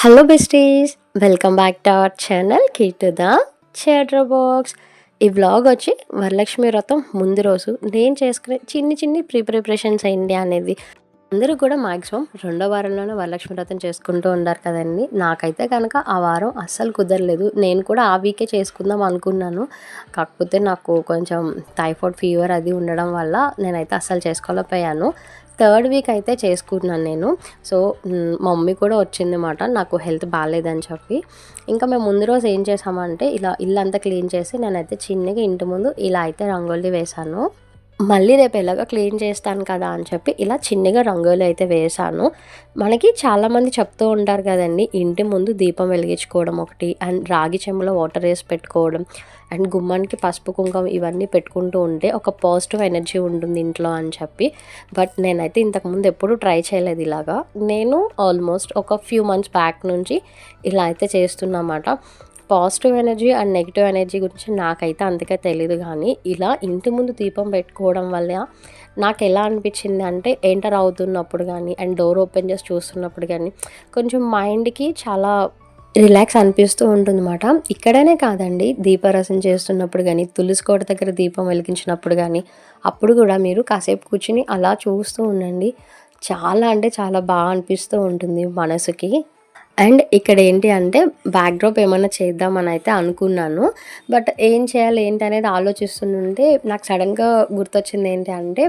Hello besties welcome back to our channel kit the chatter box ఈ vlog వచ్చి వరలక్ష్మి వ్రతం ముందు రోజు. నేను చేసుకునే చిన్ని చిన్ని ప్రీ ప్రిపరేషన్స్ అయింది అనేది అందరూ కూడా మాక్సిమం రెండో వారంలోనే వరలక్ష్మి వ్రతం చేసుకుంటూ ఉంటారు కదండి. నాకైతే కనుక ఆ వారం అస్సలు కుదరలేదు. నేను కూడా ఆ వీకే చేసుకుందాం అనుకున్నాను. కాకపోతే నాకు కొంచెం టైఫాయిడ్ ఫీవర్ అది ఉండడం వల్ల నేనైతే అస్సలు చేసుకోలేకపోయాను. థర్డ్ వీక్ అయితే చేసుకున్నాను నేను. సో మమ్మీ కూడా వచ్చింది వచ్చిందన్నమాట. నాకు హెల్త్ బాగాలేదని చెప్పి. ఇంకా మేము ముందు రోజు ఏం చేసామంటే ఇలా ఇల్లు అంతా క్లీన్ చేసి నేనైతే చిన్నగా ఇంటి ముందు ఇలా అయితే రంగోలీ వేశాను. మళ్ళీ రేపు ఎలాగ క్లీన్ చేస్తాను కదా అని చెప్పి ఇలా చిన్నగా రంగులు అయితే వేశాను. మనకి చాలామంది చెప్తూ ఉంటారు కదండి ఇంటి ముందు దీపం వెలిగించుకోవడం ఒకటి అండ్ రాగి చెంబులో వాటర్ వేసి పెట్టుకోవడం అండ్ గుమ్మానికి పసుపు కుంకుమ ఇవన్నీ పెట్టుకుంటూ ఉంటే ఒక పాజిటివ్ ఎనర్జీ ఉంటుంది ఇంట్లో అని చెప్పి. బట్ నేనైతే ఇంతకుముందు ఎప్పుడూ ట్రై చేయలేదు ఇలాగా. నేను ఆల్మోస్ట్ ఒక ఫ్యూ మంత్స్ బ్యాక్ నుంచి ఇలా అయితే చేస్తున్నమాట positive energy and negative energy గురించి నాకైతే అంతగా తెలియదు కానీ ఇలా ఇంటి ముందు దీపం పెట్టుకోవడం వల్ల నాకు ఎలా అనిపించింది అంటే ఎంటర్ అవుతున్నప్పుడు కానీ అండ్ డోర్ ఓపెన్ చేసి చూస్తున్నప్పుడు కానీ కొంచెం మైండ్కి చాలా రిలాక్స్ అనిపిస్తూ ఉంటుందన్నమాట. ఇక్కడనే కాదండి దీపారసం చేస్తున్నప్పుడు కానీ తులసి కోట దగ్గర దీపం వెలిగించినప్పుడు కానీ అప్పుడు కూడా మీరు కాసేపు కూర్చుని అలా చూస్తూ ఉండండి. చాలా అంటే చాలా బాగా అనిపిస్తూ ఉంటుంది మనసుకి. అండ్ ఇక్కడ ఏంటి అంటే బ్యాక్డ్రాప్ ఏమైనా చేద్దామని అయితే అనుకున్నాను. బట్ ఏం చేయాలి ఏంటి అనేది ఆలోచిస్తుంటే నాకు సడన్గా గుర్తొచ్చింది ఏంటి అంటే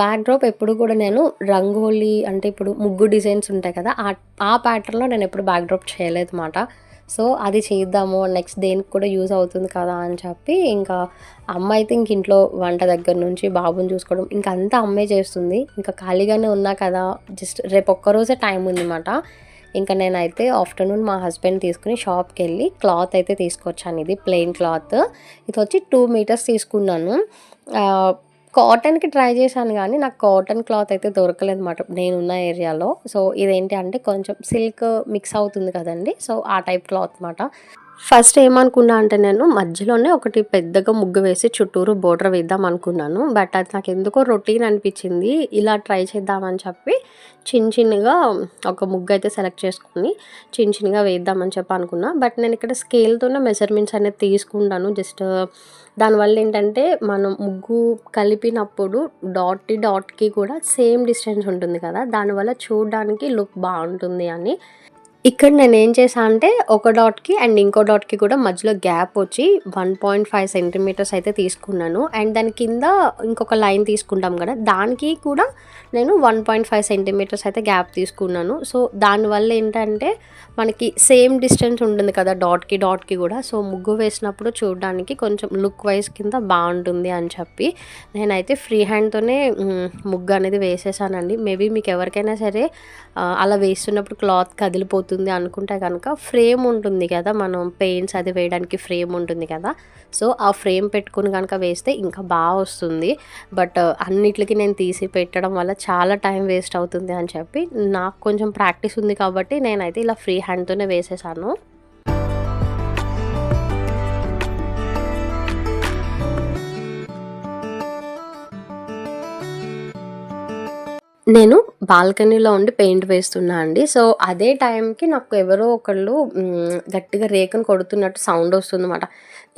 బ్యాక్డ్రాప్ ఎప్పుడు కూడా నేను రంగోలీ అంటే ఇప్పుడు ముగ్గు డిజైన్స్ ఉంటాయి కదా ఆ ఆ ప్యాటర్న్లో నేను ఎప్పుడు బ్యాక్డ్రాప్ చేయలేదు అనమాట సో అది చేద్దాము నెక్స్ట్ దేనికి కూడా యూజ్ అవుతుంది కదా అని చెప్పి ఇంకా అమ్మ అయితే ఇంక ఇంట్లో వంట దగ్గర నుంచి బాబుని చూసుకోవడం ఇంకా అంతా అమ్మే చేస్తుంది. ఇంకా ఖాళీగానే ఉన్నా కదా జస్ట్ రేపు ఒక్కరోజే టైం ఉందన్నమాట. ఇంకా నేనైతే ఆఫ్టర్నూన్ మా హస్బెండ్ తీసుకుని షాప్కి వెళ్ళి క్లాత్ అయితే తీసుకొచ్చాను. ఇది ప్లెయిన్ క్లాత్. ఇది వచ్చి టూ మీటర్స్ తీసుకున్నాను. కాటన్కి ట్రై చేశాను కానీ నాకు కాటన్ క్లాత్ అయితే దొరకలేదు అనమాట నేనున్న ఏరియాలో. సో ఇదేంటి అంటే కొంచెం సిల్క్ మిక్స్ అవుతుంది కదండి. సో ఆ టైప్ క్లాత్ అనమాట ఫస్ట్ ఏమనుకున్నా అంటే నేను మధ్యలోనే ఒకటి పెద్దగా ముగ్గు వేసి చుట్టూరు బోర్డర్ వేద్దాం అనుకున్నాను. బట్ అది నాకు ఎందుకో రొటీన్ అనిపించింది. ఇలా ట్రై చేద్దామని చెప్పి చిన్న చిన్నగా ఒక ముగ్గు అయితే సెలెక్ట్ చేసుకుని చిన్న చిన్నగా వేద్దామని చెప్పి అనుకున్నా. బట్ నేను ఇక్కడ స్కేల్తోనే మెజర్మెంట్స్ అనేది తీసుకుంటాను. జస్ట్ దానివల్ల ఏంటంటే మనం ముగ్గు కలిపినప్పుడు డాట్ డాట్కి కూడా సేమ్ డిస్టెన్స్ ఉంటుంది కదా. దానివల్ల చూడడానికి లుక్ బాగుంటుంది అని. ఇక్కడ నేను ఏం చేశాను అంటే ఒక డాట్కి అండ్ ఇంకో డాట్కి కూడా మధ్యలో గ్యాప్ వచ్చి వన్ పాయింట్ ఫైవ్ సెంటీమీటర్స్ అయితే తీసుకున్నాను. అండ్ దాని కింద ఇంకొక లైన్ తీసుకుంటాం కదా దానికి కూడా నేను వన్ పాయింట్ ఫైవ్ సెంటీమీటర్స్ అయితే గ్యాప్ తీసుకున్నాను. సో దానివల్ల ఏంటంటే మనకి సేమ్ డిస్టెన్స్ ఉంటుంది కదా డాట్కి డాట్కి కూడా. సో ముగ్గు వేసినప్పుడు చూడడానికి కొంచెం లుక్ వైజ్ కింద బాగుంటుంది అని చెప్పి నేనైతే ఫ్రీ హ్యాండ్తోనే ముగ్గు అనేది వేసేసానండి. మేబీ మీకు ఎవరికైనా సరే అలా వేస్తున్నప్పుడు క్లాత్ కదిలిపోతుంది అవుతుంది అనుకుంటే కనుక ఫ్రేమ్ ఉంటుంది కదా మనం పెయింట్స్ అది వేయడానికి ఫ్రేమ్ ఉంటుంది కదా. సో ఆ ఫ్రేమ్ పెట్టుకుని కనుక వేస్తే ఇంకా బాగా వస్తుంది. బట్ అన్నిటికి నేను తీసి పెట్టడం వల్ల చాలా టైం వేస్ట్ అవుతుంది అని చెప్పి నాకు కొంచెం ప్రాక్టీస్ ఉంది కాబట్టి నేనైతే ఇలా ఫ్రీ హ్యాండ్తోనే వేసేసాను. నేను బాల్కనీలో ఉండి పెయింట్ వేస్తున్నా అండి. సో అదే టైంకి నాకు ఎవరో ఒకళ్ళు గట్టిగా రేఖను కొడుతున్నట్టు సౌండ్ వస్తుందన్నమాట.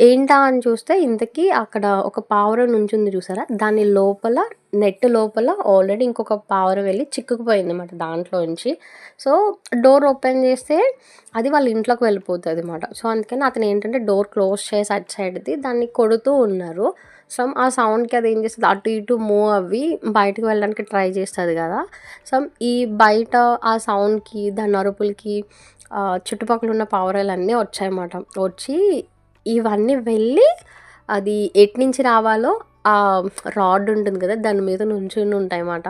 ఏంటా అని చూస్తే ఇంతకీ అక్కడ ఒక పావురం నుంచుంది చూసారా? దాని లోపల నెట్ లోపల ఆల్రెడీ ఇంకొక పావురం వెళ్ళి చిక్కుకుపోయింది అనమాట దాంట్లోంచి సో డోర్ ఓపెన్ చేస్తే అది వాళ్ళ ఇంట్లోకి వెళ్ళిపోతుంది అనమాట సో అందుకని అతను ఏంటంటే డోర్ క్లోజ్ చేసి అటు సైడ్ది దాన్ని కొడుతూ ఉన్నారు. సో ఆ సౌండ్కి అది ఏం చేస్తుంది? అటు ఇటు మూవ్ అవి బయటకు వెళ్ళడానికి ట్రై చేస్తుంది కదా. సో ఈ బయట ఆ సౌండ్కి దాని అరుపులకి చుట్టుపక్కల ఉన్న పావురాలన్నీ వచ్చాయన్నమాట. వచ్చి ఇవన్నీ వెళ్ళి అది ఎటు నుంచి రావాలో ఆ రాడ్ ఉంటుంది కదా దాని మీద నుంచుని ఉంటాయన్నమాట.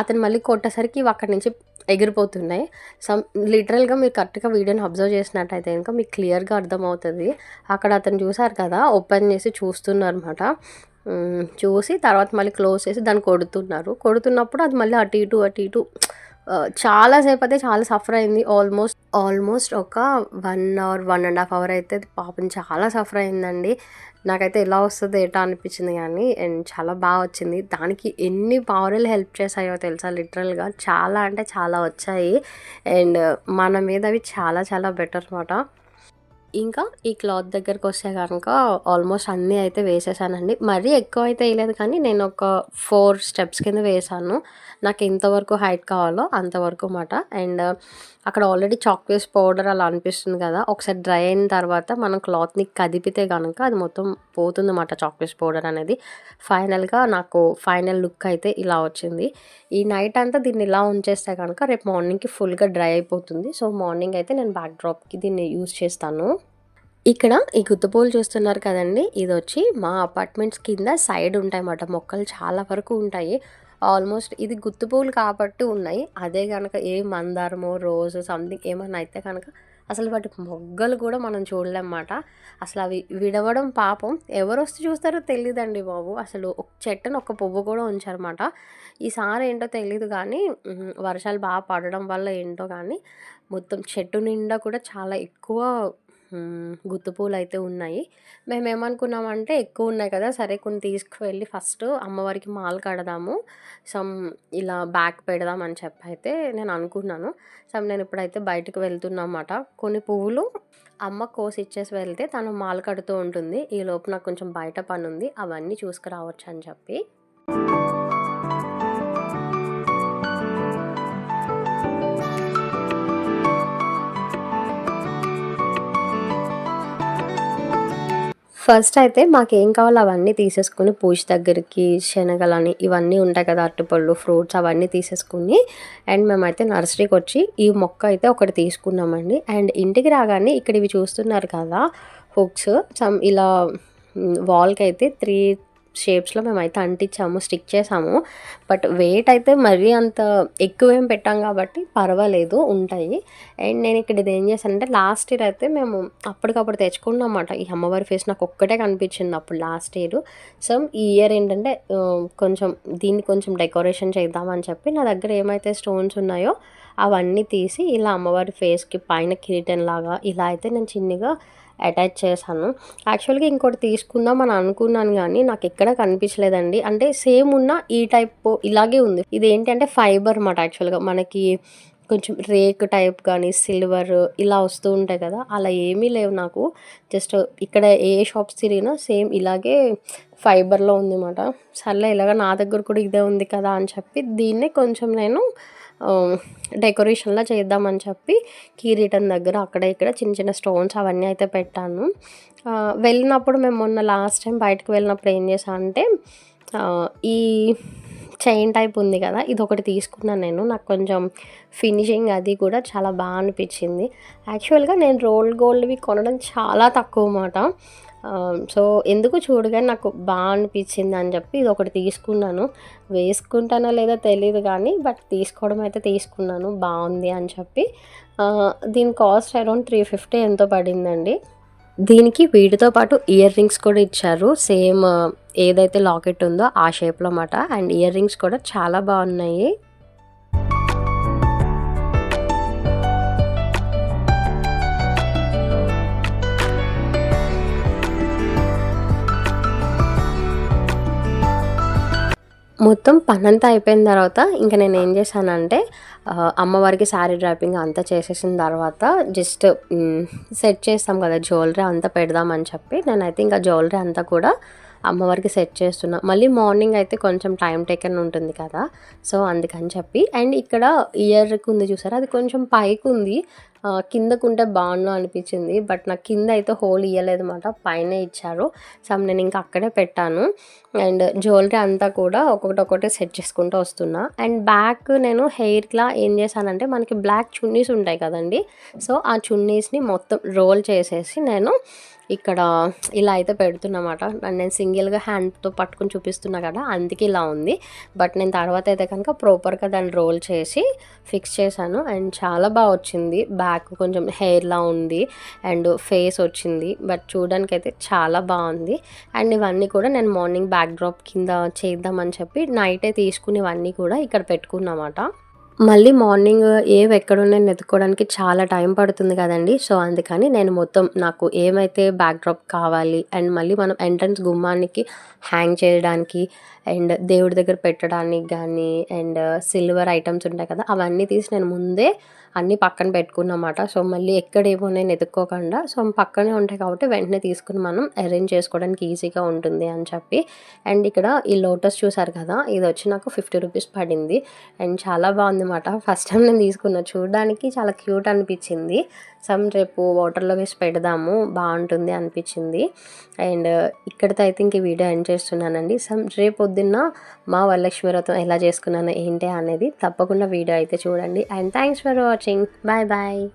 అతను మళ్ళీ కొట్టేసరికి ఇవి అక్కడి నుంచి ఎగిరిపోతున్నాయి. సమ్ లిటరల్గా మీరు కరెక్ట్గా వీడియోని అబ్జర్వ్ చేసినట్టయితే ఇంకా మీకు క్లియర్గా అర్థమవుతుంది. అక్కడ అతను చూసారు కదా ఓపెన్ చేసి చూస్తున్నారు అనమాట చూసి తర్వాత మళ్ళీ క్లోజ్ చేసి దాన్ని కొడుతున్నారు. కొడుతున్నప్పుడు అది మళ్ళీ అటు ఇటు అటు ఇటు చాలాసేపు అయితే చాలా సఫర్ అయింది. ఆల్మోస్ట్ ఆల్మోస్ట్ ఒక one hour one and half hour అయితే పాపం చాలా సఫర్ అయిందండి. నాకైతే ఎలా వస్తుందో ఏటా అనిపించింది కానీ అండ్ చాలా బాగా వచ్చింది. దానికి ఎన్ని పవర్లు హెల్ప్ చేశాయో తెలుసా లిటరల్గా? చాలా అంటే చాలా వచ్చాయి. అండ్ మన మీద అవి చాలా చాలా బెటర్ అనమాట ఇంకా ఈ క్లాత్ దగ్గరకు వస్తే కనుక ఆల్మోస్ట్ అన్నీ అయితే వేసేసానండి. మరీ ఎక్కువ అయితే వేయలేదు కానీ నేను ఒక ఫోర్ స్టెప్స్ కింద వేసాను. నాకు ఎంతవరకు హైట్ కావాలో అంతవరకు మాట అండ్ అక్కడ ఆల్రెడీ చాక్లెట్స్ పౌడర్ అలా అనిపిస్తుంది కదా. ఒకసారి డ్రై అయిన తర్వాత మనం క్లాత్ని కదిపితే కనుక అది మొత్తం పోతుంది అన్నమాట చాక్లెట్స్ పౌడర్ అనేది. ఫైనల్గా నాకు ఫైనల్ లుక్ అయితే ఇలా వచ్చింది. ఈ నైట్ అంతా దీన్ని ఇలా ఉంచేస్తే కనుక రేపు మార్నింగ్కి ఫుల్గా డ్రై అయిపోతుంది. సో మార్నింగ్ అయితే నేను బ్యాక్ డ్రాప్కి దీన్ని యూస్ చేస్తాను. ఇక్కడ ఈ గుత్తపూలు చూస్తున్నారు కదండి. ఇది వచ్చి మా అపార్ట్మెంట్స్ కింద సైడ్ ఉంటాయి అన్నమాట మొక్కలు చాలా వరకు ఉంటాయి. ఆల్మోస్ట్ ఇది గుత్తుపూలు కాబట్టి ఉన్నాయి. అదే కనుక ఏ మందారమో రోజు సంథింగ్ ఏమన్నా అయితే కనుక అసలు వాటి మొగ్గలు కూడా మనం చూడలేమన్నమాట. అసలు అవి విడవడం పాపం. ఎవరు వస్తే చూస్తారో తెలియదండి బాబు. అసలు ఒక చెట్టును ఒక పువ్వు కూడా ఉంచారన్నమాట. ఈసారి ఏంటో తెలియదు కానీ వర్షాలు బాగా పడడం వల్ల ఏంటో కానీ మొత్తం చెట్టు నిండా కూడా చాలా ఎక్కువ గుత్తుపూలు అయితే ఉన్నాయి మేము ఉన్నాయి. ఎక్కువ ఉన్నాయి కదా! సరే కొన్ని తీసుకువెళ్ళి ఫస్ట్ అమ్మవారికి మాల కడదాము. సమ్ ఇలా బ్యాక్ పెడదాం అని చెప్పైతే నేననుకున్నాను. సమ్ నేనిప్పుడైతే బయటకు వెళ్తున్నమాట. కొన్ని పువ్వులు అమ్మ కోసి ఇచ్చేసి వెళ్తే తను మాల కడుతూ ఉంటుంది. ఈ లోపు నాకు కొంచెం బయట పని ఉంది అవన్నీ చూసుకురావచ్చు అని చెప్పి. ఫస్ట్ అయితే మాకేం కావాలో అవన్నీ తీసేసుకుని పూజ దగ్గరికి శనగలని ఇవన్నీ ఉంటాయి కదా అరటిపళ్ళు ఫ్రూట్స్ అవన్నీ తీసేసుకుని అండ్ మేమైతే నర్సరీకి వచ్చి ఈ మొక్క అయితే ఒకటి తీసుకున్నామండి. అండ్ ఇంటికి రాగానే ఇక్కడ ఇవి చూస్తున్నారు కదా హుక్స్ సమ్ ఇలా వాల్కి అయితే త్రీ షేప్స్లో మేమైతే అంటించాము స్టిక్ చేసాము. బట్ వెయిట్ అయితే మరీ అంత ఎక్కువేం పెట్టాం కాబట్టి పర్వాలేదు ఉంటాయి. అండ్ నేను ఇక్కడ ఇది ఏం చేశానంటే లాస్ట్ ఇయర్ అయితే మేము అప్పటికప్పుడు తెచ్చుకున్నాం అన్నమాట ఈ అమ్మవారి ఫేస్ నాకు ఒక్కటే కనిపించింది అప్పుడు లాస్ట్ ఇయర్ సో ఈ ఇయర్ ఏంటంటే కొంచెం దీన్ని కొంచెం డెకరేషన్ చేద్దామని చెప్పి నా దగ్గర ఏమైతే స్టోన్స్ ఉన్నాయో అవన్నీ తీసి ఇలా అమ్మవారి ఫేస్కి పైన కిరీటం లాగా ఇలా అయితే నేను చిన్నగా అటాచ్ చేశాను. యాక్చువల్గా ఇంకోటి తీసుకుందాం అని అనుకున్నాను కానీ నాకు ఎక్కడ కనిపించలేదండి. అంటే సేమ్ ఉన్న ఈ టైప్ ఇలాగే ఉంది. ఇది ఏంటంటే ఫైబర్ అన్నమాట యాక్చువల్గా. మనకి కొంచెం రేక్ టైప్ కానీ సిల్వర్ ఇలా వస్తూ ఉంటాయి కదా అలా ఏమీ లేవు నాకు. జస్ట్ ఇక్కడ ఏ షాప్స్ తిరిగినా సేమ్ ఇలాగే ఫైబర్లో ఉందన్నమాట. సర్లే ఇలాగ నా దగ్గర కూడా ఇదే ఉంది కదా అని చెప్పి దీన్నే కొంచెం నేను డెకరేషన్లా చేద్దామని చెప్పి కిరీటం దగ్గర అక్కడ ఇక్కడ చిన్న చిన్న స్టోన్స్ అవన్నీ అయితే పెట్టాను. వెళ్ళినప్పుడు మేము మొన్న లాస్ట్ టైం బయటకు వెళ్ళినప్పుడు ఏం చేసా అంటే ఈ చైన్ టైప్ ఉంది కదా ఇది ఒకటి తీసుకున్నాను నేను. నాకు కొంచెం ఫినిషింగ్ అది కూడా చాలా బాగా అనిపించింది. యాక్చువల్గా నేను రోల్ గోల్డ్వి కొనడం చాలా తక్కువ మాట సో ఎందుకు చూడగానే నాకు బాగా అనిపించింది అని చెప్పి ఇది ఒకటి తీసుకున్నాను. వేసుకుంటానో లేదో తెలియదు కానీ బట్ తీసుకోవడం అయితే తీసుకున్నాను. బాగుంది అని చెప్పి. దీని కాస్ట్ అరౌండ్ త్రీ ఫిఫ్టీ ఎంతో పడిందండి. దీనికి వీటితో పాటు ఇయర్ రింగ్స్ కూడా ఇచ్చారు. సేమ్ ఏదైతే లాకెట్ ఉందో ఆ షేప్లో అన్నమాట. అండ్ ఇయర్ రింగ్స్ కూడా చాలా బాగున్నాయి. మొత్తం పనంతా అయిపోయిన తర్వాత ఇంకా నేను ఏం చేశానంటే అమ్మవారికి శారీ డ్రాపింగ్ అంతా చేసేసిన తర్వాత జస్ట్ సెట్ చేస్తాం కదా జ్యువెలరీ అంతా పెడదామని చెప్పి నేనైతే ఇంకా జ్యువెలరీ అంతా కూడా అమ్మవారికి సెట్ చేస్తున్నా. మళ్ళీ మార్నింగ్ అయితే కొంచెం టైం టేకన్ ఉంటుంది కదా సో అందుకని చెప్పి. అండ్ ఇక్కడ ఇయర్కి ఉంది చూసారా? అది కొంచెం పైకి ఉంది కిందకుంటే బాగుండు అనిపించింది బట్ నాకు కింద అయితే హోల్ ఇవ్వలేదు అనమాట పైన ఇచ్చారు. సమ్ నేను ఇంకా అక్కడే పెట్టాను. అండ్ జ్యువెలరీ అంతా కూడా ఒక్కొక్కటి ఒక్కొక్కటి సెట్ చేసుకుంటూ వస్తున్నా. అండ్ బ్యాక్ నేను హెయిర్లా ఏం చేశానంటే మనకి బ్లాక్ చున్నీస్ ఉంటాయి కదండి. సో ఆ చున్నీస్ని మొత్తం రోల్ చేసేసి నేను ఇక్కడ ఇలా అయితే పెడుతున్నమాట. నేను సింగిల్గా హ్యాండ్తో పట్టుకుని చూపిస్తున్నా కదా అందుకే ఇలా ఉంది. బట్ నేను తర్వాత అయితే కనుక ప్రాపర్గా దాన్ని రోల్ చేసి ఫిక్స్ చేశాను. అండ్ చాలా బాగా వచ్చింది. బ్యాక్ కొంచెం హెయిర్లా ఉంది అండ్ ఫేస్ వచ్చింది బట్ చూడడానికి అయితే చాలా బాగుంది అండ్ ఇవన్నీ కూడా నేను మార్నింగ్ బ్యాక్ డ్రాప్ కింద చేద్దామని చెప్పి నైటే తీసుకుని ఇవన్నీ కూడా ఇక్కడ పెట్టుకున్నమాట మళ్ళీ మార్నింగ్ ఏవి ఎక్కడున్నాయో వెతుక్కోవడానికి చాలా టైం పడుతుంది కదండీ! సో, అందుకని నేను మొత్తం నాకు ఏమైతే బ్యాక్‌డ్రాప్ కావాలి అండ్ మళ్ళీ మనం ఎంట్రన్స్ గుమ్మానికి హ్యాంగ్ చేయడానికి అండ్ దేవుడి దగ్గర పెట్టడానికి కానీ అండ్ సిల్వర్ ఐటమ్స్ ఉంటాయి కదా! అవన్నీ తీసి నేను ముందే అన్నీ పక్కన పెట్టుకున్నమాట సో, మళ్ళీ ఎక్కడ నేను ఎదుక్కోకుండా సో, పక్కనే ఉంటాయి కాబట్టి వెంటనే తీసుకుని మనం అరేంజ్ చేసుకోవడానికి ఈజీగా ఉంటుంది అని చెప్పి అండ్ ఇక్కడ ఈ లోటస్ చూసారు కదా! ఇది వచ్చి నాకు 50 రూపీస్ పడింది. అండ్ చాలా బాగుందన్నమాట. ఫస్ట్ టైం నేను తీసుకున్నా. చూడడానికి చాలా క్యూట్ అనిపించింది. సమ్ రేపు వాటర్‌లో వేసి పెడదాము బాగుంటుంది అనిపించింది. అండ్ ఇక్కడితో అయితే ఇంక వీడియో ఎండ్ చేస్తున్నానండి. సమ్ రేపు పొద్దున్న మా వరలక్ష్మి వ్రతం ఎలా చేసుకున్నాను ఏంటి అనేది తప్పకుండా వీడియో అయితే చూడండి. And thanks for watching. watching. Bye bye.